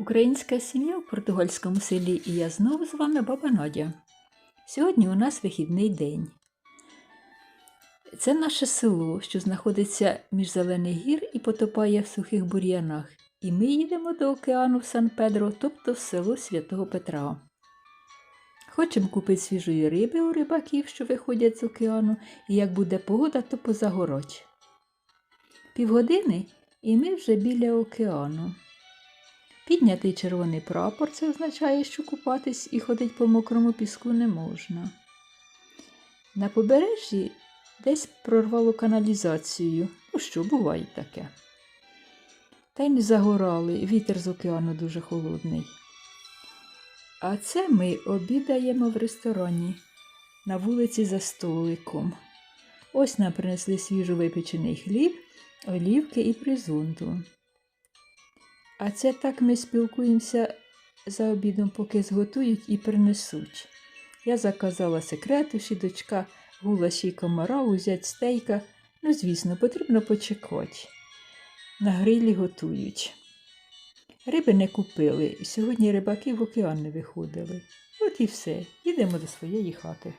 Українська сім'я в португальському селі і я знову з вами баба Надя. Сьогодні у нас вихідний день. Це наше село, що знаходиться між зелених гір і потопає в сухих бур'янах. І ми їдемо до океану в Сан-Педро, тобто в село Святого Петра. Хочемо купити свіжої риби у рибаків, що виходять з океану, і як буде погода, то позагороч. Півгодини і ми вже біля океану. Піднятий червоний прапор це означає, що купатись і ходить по мокрому піску не можна. На побережжі десь прорвало каналізацію. Ну що, буває таке. Та й не загорали, вітер з океану дуже холодний. А це ми обідаємо в ресторані на вулиці за столиком. Ось нам принесли свіжо випечений хліб, олівки і презунту. А це так ми спілкуємося за обідом, поки зготують і принесуть. Я заказала секретуші, дочка гулаші й комара, узять стейка. Ну, звісно, потрібно почекати. На грилі готують. Риби не купили. Сьогодні рибаки в океан не виходили. От і все. Їдемо до своєї хати.